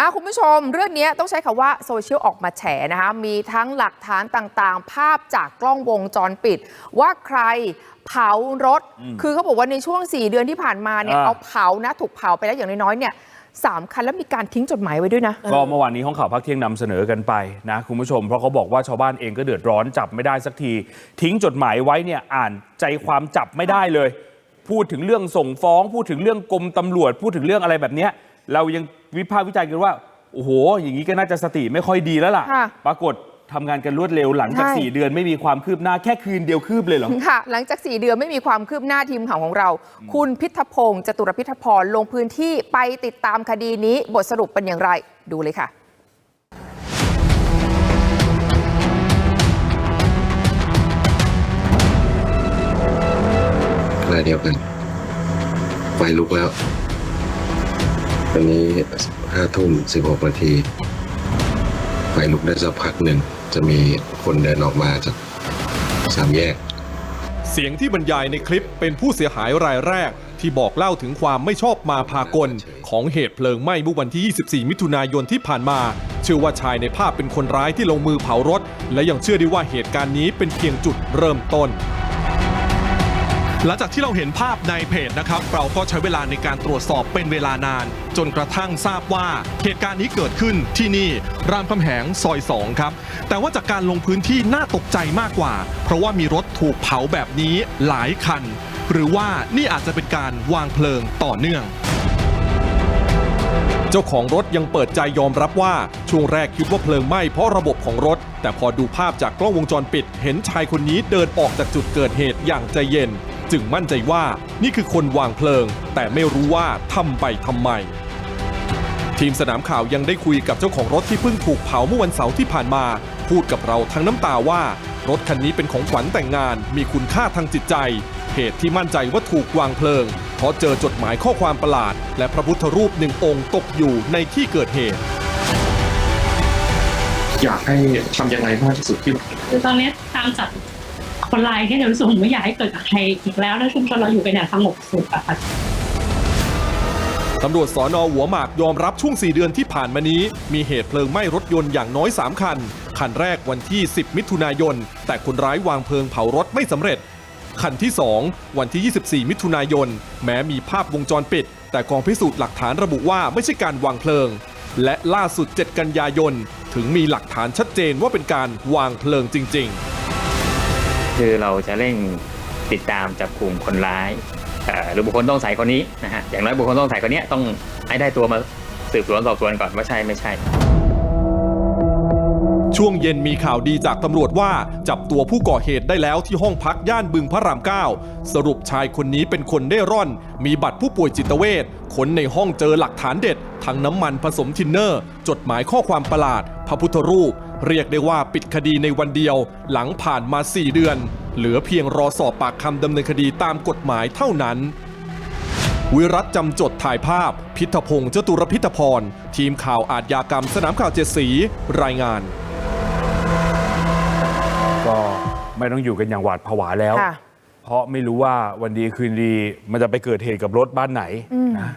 อะคุณผู้ชมเรื่องนี้ต้องใช้คำว่าโซเชียลออกมาแฉนะคะ มีทั้งหลักฐานต่างๆ ภาพจากกล้องวงจรปิด ว่าใครเผารถ คือเขาบอกว่าในช่วง 4 เดือนที่ผ่านมาเนี่ยอ่าเอาเผานะถูกเผาไปแล้วอย่างน้อยๆเนี่ยสามคันแล้วมีการทิ้งจดหมายไว้ด้วยนะ ก็เมื่อวานนี้ห้องข่าวพักเที่ยงนำเสนอกันไปนะคุณผู้ชม เพราะเขาบอกว่าชาวบ้านเองก็เดือดร้อนจับไม่ได้สักที ทิ้งจดหมายไว้เนี่ยอ่านใจความจับไม่ได้เลย พูดถึงเรื่องส่งฟ้อง พูดถึงเรื่องกรมตำรวจ พูดถึงเรื่องอะไรแบบเนี้ย เรายังวิพากษ์วิจารณ์กันว่า โอ้โห อย่างนี้ก็น่าจะสติไม่ค่อยดีแล้วล่ะ ค่ะปรากฏทำงานกันรวดเร็วหลังจาก ใช่สี่เดือนไม่มีความคืบหน้าแค่คืนเดียวคืบเลยเหรอ ค่ะ หลังจาก 4 เดือนไม่มีความคืบหน้าทีมข่าวของเรา คุณพิทพงศ์จตุรพิทพรลงพื้นที่ไปติดตามคดีนี้บทสรุปเป็นอย่างไรดูเลยค่ะ ขณะเดียวกัน ไฟลุกแล้ว วันนี้ห้าทุ่มสิบหกนาทีไฟลุกได้สักพักหนึ่ง จะมีคนเดินออกมาจากสามแยก เสียงที่บรรยายในคลิปเป็นผู้เสียหายรายแรก ที่บอกเล่าถึงความไม่ชอบมาพากล ของเหตุเพลิงไหม้เมื่อวันที่ 24 มิถุนายนที่ผ่านมา เชื่อว่าชายในภาพเป็นคนร้ายที่ลงมือเผารถ และยังเชื่อได้ว่าเหตุการณ์นี้เป็นเพียงจุดเริ่มต้น หลังจากที่เราเห็นภาพในเพจนะครับ เราก็ใช้เวลาในการตรวจสอบเป็นเวลานาน จนกระทั่งทราบว่าเหตุการณ์นี้เกิดขึ้นที่นี่รามคำแหงซอย 2 ครับ แต่ว่าจากการลงพื้นที่น่าตกใจมากกว่า เพราะว่ามีรถถูกเผาแบบนี้หลายคัน หรือว่านี่อาจจะเป็นการวางเพลิงต่อเนื่องเจ้าของรถยังเปิดใจยอมรับว่าช่วงแรกคิดว่าเพลิงไหม้เพราะระบบของรถ แต่พอดูภาพจากกล้องวงจรปิด เห็นชายคนนี้เดินออกจากจุดเกิดเหตุอย่างใจเย็น จึงมั่นใจว่านี่คือคนวางเพลิง แต่ไม่รู้ว่าทำไปทำไม ทีมสนามข่าวยังได้คุยกับเจ้าของรถที่เพิ่งถูกเผาเมื่อวันเสาร์ที่ผ่านมา พูดกับเราทั้งน้ำตาว่า รถคันนี้เป็นของขวัญแต่งงาน มีคุณค่าทางจิตใจ เหตุที่มั่นใจว่าถูกวางเพลิง เพราะเจอจดหมายข้อความประหลาด และพระพุทธรูปหนึ่งองค์ตกอยู่ในที่เกิดเหตุ อยากให้ทำยังไงมากที่สุดที่ คือตอนนี้ตามจับ คนร้ายที่เรารู้สึกไม่อยากให้เกิดกับใครอีกแล้วแล้วชุมชนเราอยู่กันอย่างสงบสุขอะค่ะตำรวจสอนอหัวหมากยอมรับช่วง 4 เดือนที่ผ่านมานี้ มีเหตุเพลิงไหม้รถยนต์อย่างน้อย 3 คัน คันแรกวันที่ 10 มิถุนายน แต่คนร้ายวางเพลิงเผารถไม่สำเร็จ คันที่ 2 วันที่ 24 มิถุนายน แม้มีภาพวงจรปิด แต่กองพิสูจน์หลักฐานระบุว่าไม่ใช่การวางเพลิง และล่าสุด 7 กันยายน ถึงมีหลักฐานชัดเจนว่าเป็นการวางเพลิงจริง ๆ คือเราจะเร่งติดตามจับกลุ่มคนร้ายหรือบุคคลต้องสงสัยคนนี้นะฮะอย่างน้อยบุคคลต้องสงสัยคนนี้ต้องให้ได้ตัวมาสืบสวนสอบสวนก่อนว่าใช่ไม่ใช่ ช่วงเย็นมีข่าวดีจากตำรวจว่า จับตัวผู้ก่อเหตุได้แล้วที่ห้องพักย่านบึงพระราม 9 สรุปชายคนนี้เป็นคนเร่ร่อน มีบัตรผู้ป่วยจิตเวชค้นในห้องเจอหลักฐานเด็ด ทั้งน้ำมันผสมทินเนอร์ จดหมายข้อความประหลาด พระพุทธรูป เรียกได้ว่าปิดคดีในวันเดียวหลังผ่านมา 4 เดือน เหลือเพียงรอสอบปากคำดำเนินคดีตามกฎหมายเท่านั้น วิรัตจำจดถ่ายภาพ พิทพงศ์จตุรพิทพร ทีมข่าวอาทยากรรมสนามข่าวเจ็ดสี รายงาน ก็ไม่ต้องอยู่กันอย่างหวาดผวาแล้วค่ะเพราะไม่รู้ว่าวันดีคืนดีมันจะไปเกิดเหตุกับรถบ้านไหนนะ